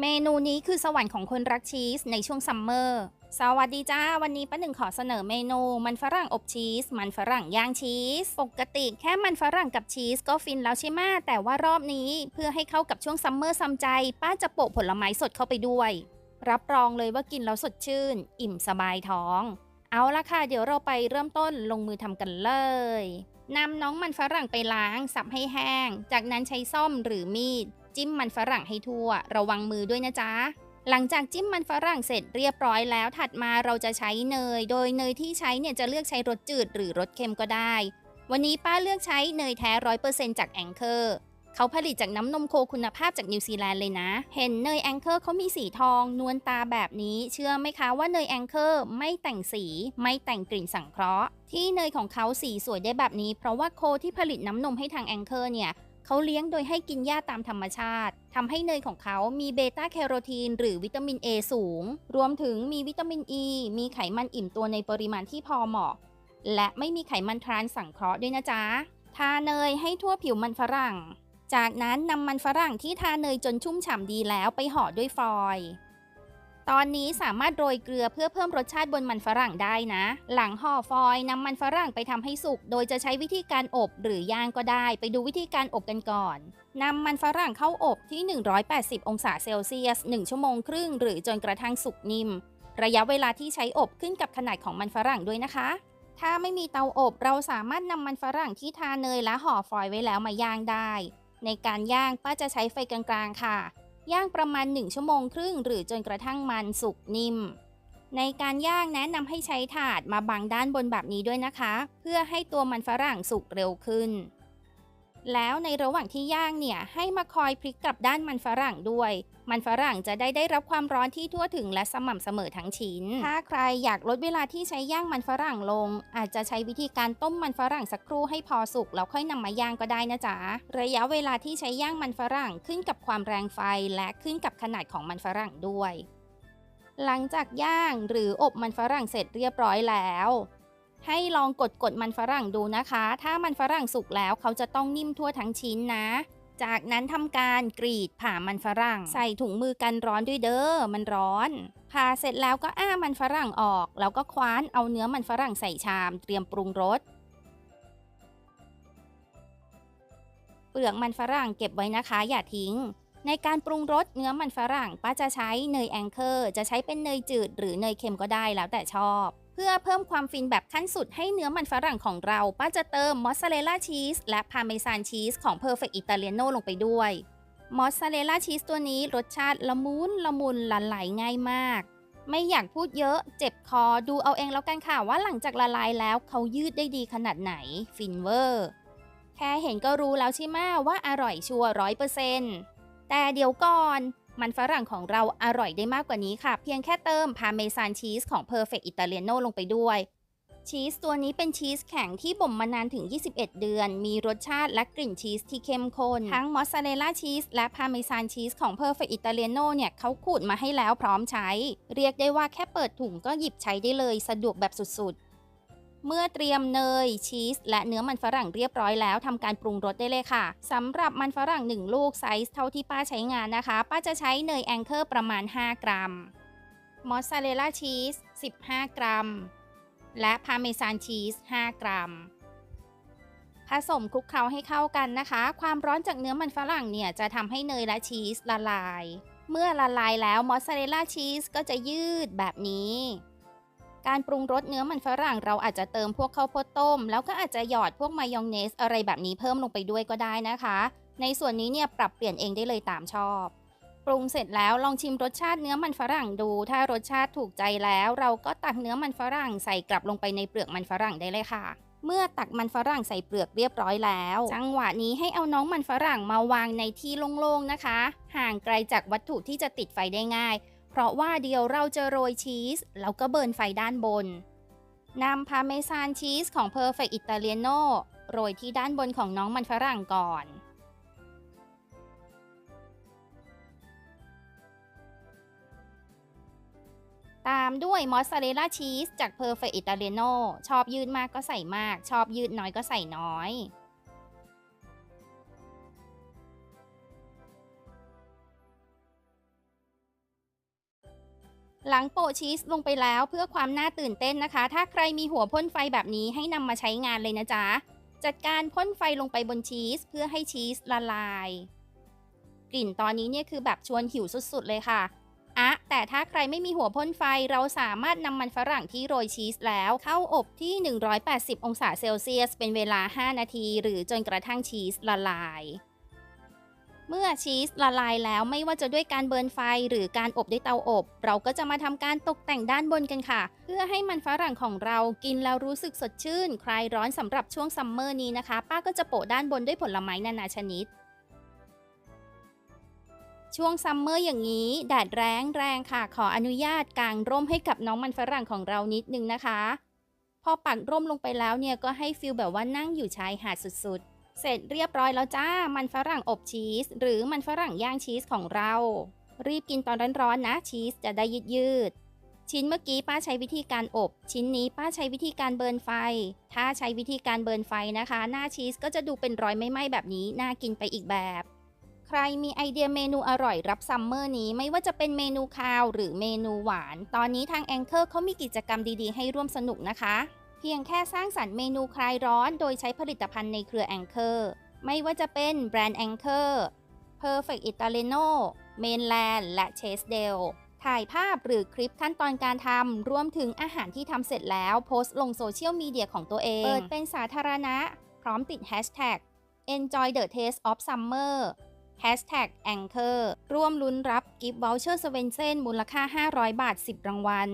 เมนูนี้คือสวรรค์ของคนรักชีสในช่วงซัมเมอร์ สวัสดีจ้า วันนี้ป้าหนึ่งขอเสนอเมนูมันฝรั่งอบชีส มันฝรั่งย่างชีส ปกติแค่มันฝรั่งกับชีสก็ฟินแล้วใช่ไหมแต่ว่ารอบนี้เพื่อให้เข้ากับช่วงซัมเมอร์ซัมใจ ป้าจะโปะผลไม้สดเข้าไปด้วย รับรองเลยว่ากินแล้วสดชื่น อิ่มสบายท้อง เอาละค่ะ เดี๋ยวเราไปเริ่มต้นลงมือทำกันเลยนำน้องมันฝรั่งไปล้างสับให้แห้ง จากนั้นใช้ซ่อมหรือมีด จิ้มมันฝรั่งให้ทั่ว ระวังมือด้วยนะจ๊ะ หลังจากจิ้มมันฝรั่งเสร็จเรียบร้อยแล้วถัดมาเราจะใช้เนย โดยเนยที่ใช้เนี่ยจะเลือกใช้รสจืดหรือรสเค็มก็ได้ วันนี้ป้าเลือกใช้เนยแท้ร้อยเปอร์เซ็นต์จากแองเกอร์เขาผลิตจากน้ำนมโคคุณภาพจากนิวซีแลนด์เลยนะ เห็นเนยแองเกอร์เขามีสีทอง นวลตาแบบนี้ เชื่อไหมคะว่าเนยแองเกอร์ไม่แต่งสี ไม่แต่งกลิ่นสังเคราะห์ ที่เนยของเขาสีสวยได้แบบนี้ เพราะว่าโคที่ผลิตน้ำนมให้ทางแองเกอร์เนี่ย เขาเลี้ยงโดยให้กินหญ้าตามธรรมชาติทำให้เนยของเขามีเบต้าแคโรทีนหรือวิตามิน A สูง รวมถึงมีวิตามิน E มีไขมันอิ่มตัวในปริมาณที่พอเหมาะ และไม่มีไขมันทรานสังเคราะห์ด้วยนะจ๊ะ ทาเนยให้ทั่วผิวมันฝรั่ง จากนั้นนำมันฝรั่งที่ทาเนยจนชุ่มฉ่ำดีแล้วไปห่อด้วยฟอยล์ ตอนนี้สามารถโรยเกลือเพื่อเพิ่มรสชาติบนมันฝรั่งได้นะ หลังห่อฟอยล์นำมันฝรั่งไปทำให้สุก โดยจะใช้วิธีการอบหรือย่างก็ได้ ไปดูวิธีการอบกันก่อนนำมันฝรั่งเข้าอบที่ 180 องศาเซลเซียส 1 ชั่วโมงครึ่ง หรือจนกระทั่งสุกนิ่ม ระยะเวลาที่ใช้อบขึ้นกับขนาดของมันฝรั่งด้วยนะคะ ถ้าไม่มีเตาอบเราสามารถนำมันฝรั่งที่ทาเนยและห่อฟอยล์ไว้แล้วมาย่างได้ ในการย่างป้าจะใช้ไฟกลางๆค่ะ ย่างประมาณ 1 ชั่วโมงครึ่ง หรือจนกระทั่งมันสุกนิ่ม ในการย่างแนะนำให้ใช้ถาดมาบังด้านบนแบบนี้ด้วยนะคะ เพื่อให้ตัวมันฝรั่งสุกเร็วขึ้น แล้วในระหว่างที่ย่างเนี่ยให้มาคอยพลิกกลับด้านมันฝรั่งด้วย มันฝรั่งจะได้ได้รับความร้อนที่ทั่วถึงและสม่ำเสมอทั้งชิ้น ถ้าใครอยากลดเวลาที่ใช้ย่างมันฝรั่งลง อาจจะใช้วิธีการต้มมันฝรั่งสักครู่ให้พอสุกแล้วค่อยนำมาย่างก็ได้นะจ๊ะ ระยะเวลาที่ใช้ย่างมันฝรั่งขึ้นกับความแรงไฟและขึ้นกับขนาดของมันฝรั่งด้วย หลังจากย่างหรืออบมันฝรั่งเสร็จเรียบร้อยแล้ว ให้ลองกดกดมันฝรั่งดูนะคะ ถ้ามันฝรั่งสุกแล้วเขาจะต้องนิ่มทั่วทั้งชิ้นนะ จากนั้นทำการกรีดผ่ามันฝรั่ง ใส่ถุงมือกันร้อนด้วยเด้อ มันร้อนผ่าเสร็จแล้วก็อ้ามันฝรั่งออก แล้วก็คว้านเอาเนื้อมันฝรั่งใส่ชาม เตรียมปรุงรสเปลือกมันฝรั่งเก็บไว้นะคะ อย่าทิ้ง ในการปรุงรสเนื้อมันฝรั่งป้าจะใช้เนยแองเกอร์ จะใช้เป็นเนยจืดหรือเนยเค็มก็ได้แล้วแต่ชอบ พื่อเพิ่มความฟินแบบขั้นสุดให้เนื้อมันฝรั่งของเราป้าจะเติมมอสซาเรลล่าชีสและพาเมซานชีสของ Perfect Italiano ลงไปด้วย มอสซาเรลล่าชีสตัวนี้รสชาติละมุนละมุนละไหลง่ายมาก ไม่อยากพูดเยอะเจ็บคอดูเอาเองแล้วกันค่ะว่าหลังจากละลายแล้วเขายืดได้ดีขนาดไหน ฟินเวอร์ แค่เห็นก็รู้แล้วใช่ไหมว่าอร่อยชัวร้อยเปอร์เซ็นต์แต่เดี๋ยวก่อน มันฝรั่งของเราอร่อยได้มากกว่านี้ค่ะ เพียงแค่เติมพาเมซานชีสของ Perfect Italiano ลงไปด้วยชีสตัวนี้เป็นชีสแข็งที่บ่มมานานถึง 21 เดือน มีรสชาติและกลิ่นชีสที่เข้มข้น ทั้งมอสซาเรลล่าชีสและพาเมซานชีสของ Perfect Italiano เนี่ยเขาขูดมาให้แล้วพร้อมใช้ เรียกได้ว่าแค่เปิดถุงก็หยิบใช้ได้เลยสะดวกแบบสุดๆ เมื่อเตรียมเนย ชีส และเนื้อมันฝรั่งเรียบร้อยแล้วทำการปรุงรสได้เลยค่ะสำหรับมันฝรั่ง 1 ลูกไซส์เท่าที่ป้าใช้งานนะคะ ป้าจะใช้เนยแองเกอร์ประมาณ 5 กรัม มอสซาเรลล่าชีส 15 กรัม และพาเมซานชีส 5 กรัม ผสมคลุกเคล้าให้เข้ากันนะคะ ความร้อนจากเนื้อมันฝรั่งเนี่ยจะทำให้เนยและชีสละลาย เมื่อละลายแล้วมอสซาเรลล่าชีสก็จะยืดแบบนี้ การปรุงรสเนื้อมันฝรั่งเราอาจจะเติมพวกข้าวโพดต้ม แล้วก็อาจจะหยอดพวกมายองเนสอะไรแบบนี้เพิ่มลงไปด้วยก็ได้นะคะ ในส่วนนี้เนี่ยปรับเปลี่ยนเองได้เลยตามชอบ ปรุงเสร็จแล้วลองชิมรสชาติเนื้อมันฝรั่งดู ถ้ารสชาติถูกใจแล้ว เราก็ตักเนื้อมันฝรั่งใส่กลับลงไปในเปลือกมันฝรั่งได้เลยค่ะเมื่อตักมันฝรั่งใส่เปลือกเรียบร้อยแล้ว จังหวะนี้ให้เอาน้องมันฝรั่งมาวางในที่โล่งๆนะคะ ห่างไกลจากวัตถุที่จะติดไฟได้ง่าย เพราะว่าเดี๋ยวเราจะโรยชีส แล้วก็เบิร์นไฟด้านบนนำพาเมซานชีสของ Perfect Italiano โรยที่ด้านบนของน้องมันฝรั่งก่อน ตามด้วยมอสซาเรลล่าชีสจาก Perfect Italiano ชอบยืดมากก็ใส่มาก ชอบยืดน้อยก็ใส่น้อย หลังโปะชีสลงไปแล้วเพื่อความน่าตื่นเต้นนะคะ ถ้าใครมีหัวพ่นไฟแบบนี้ให้นำมาใช้งานเลยนะจ๊ะ จัดการพ่นไฟลงไปบนชีสเพื่อให้ชีสละลาย กลิ่นตอนนี้เนี่ยคือแบบชวนหิวสุดๆเลยค่ะอะแต่ถ้าใครไม่มีหัวพ่นไฟเราสามารถนำมันฝรั่งที่โรยชีสแล้วเข้าอบที่ 180 องศาเซลเซียส เป็นเวลา 5 นาที หรือจนกระทั่งชีสละลาย เมื่อชีสละลายแล้วไม่ว่าจะด้วยการเบิร์นไฟหรือการอบด้วยเตาอบ เราก็จะมาทำการตกแต่งด้านบนกันค่ะ เพื่อให้มันฝรั่งของเรากินแล้วรู้สึกสดชื่น คลายร้อนสำหรับช่วงซัมเมอร์นี้นะคะ ป้าก็จะโปะด้านบนด้วยผลไม้นานาชนิด ช่วงซัมเมอร์อย่างนี้ แดดแรงแรงค่ะ ขออนุญาตกางร่มให้กับน้องมันฝรั่งของเรานิดนึงนะคะ พอปักร่มลงไปแล้วเนี่ยก็ให้ฟิลแบบว่านั่งอยู่ชายหาดสุดๆ เสร็จเรียบร้อยแล้วจ้า มันฝรั่งอบชีส หรือมันฝรั่งย่างชีสของเรา รีบกินตอนร้อนๆนะชีสจะได้ยืดยืดๆชิ้นเมื่อกี้ป้าใช้วิธีการอบ ชิ้นนี้ป้าใช้วิธีการเบิร์นไฟ ถ้าใช้วิธีการเบิร์นไฟนะคะ หน้าชีสก็จะดูเป็นรอยไม่ไหม้แบบนี้ น่ากินไปอีกแบบ ใครมีไอเดียเมนูอร่อยรับซัมเมอร์นี้ไม่ว่าจะเป็นเมนูคาวหรือเมนูหวาน ตอนนี้ทางแองเกอร์เขามีกิจกรรมดีๆ ให้ร่วมสนุกนะคะ เพียงแค่สร้างสรรค์เมนูคลายร้อนโดยใช้ผลิตภัณฑ์ในเครือแองเกอร์ไม่ว่าจะเป็นแบรนด์แองเกอร์ Perfect Italiano Mainland และ Chase d e l ถ่ายภาพหรือคลิปขั้นตอนการทำรวมถึงอาหารที่ทำเสร็จแล้วโพสต์ลงโซเชียลมีเดียของตัวเอง เปิดเป็นสาธารณะ พร้อมติด Hashtag Enjoy the taste of summer Hashtag Anchor ร่วมลุ้นรับกิฟต์วอลเชอร์สเวนเซนมูลค่า 500 บาท 10 รางวัล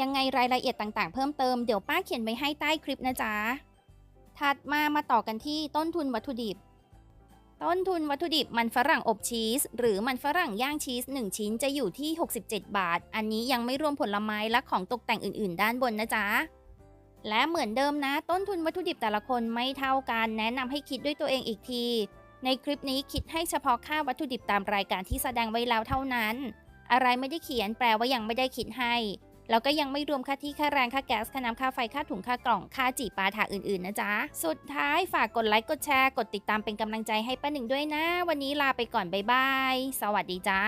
ยังไงรายละเอียดต่างๆ เพิ่มเติมเดี๋ยวป้าเขียนไว้ให้ใต้คลิปนะจ๊ะ ถัดมามาต่อกันที่ต้นทุนวัตถุดิบ ต้นทุนวัตถุดิบมันฝรั่งอบชีส หรือมันฝรั่งย่างชีส 1 ชิ้นจะอยู่ที่ 67 บาท อันนี้ยังไม่รวมผลไม้และของตกแต่งอื่นๆ ด้านบนนะจ๊ะ และเหมือนเดิมนะ ต้นทุนวัตถุดิบแต่ละคนไม่เท่ากัน แนะนำให้คิดด้วยตัวเองอีกทีในคลิปนี้คิดให้เฉพาะค่าวัตถุดิบตามรายการที่แสดงไว้แล้วเท่านั้น อะไรไม่ได้เขียนแปลว่ายังไม่ได้คิดให้ แล้วก็ยังไม่รวมค่าที่ค่าแรงค่าแก๊สค่าน้ำค่าไฟค่าถุงค่ากล่องค่าจีปาถาอื่นๆนะจ๊ะ สุดท้ายฝากกดไลค์กดแชร์กดติดตามเป็นกำลังใจให้ป้าหนึ่งด้วยนะ วันนี้ลาไปก่อนบ๊ายบายสวัสดีจ้า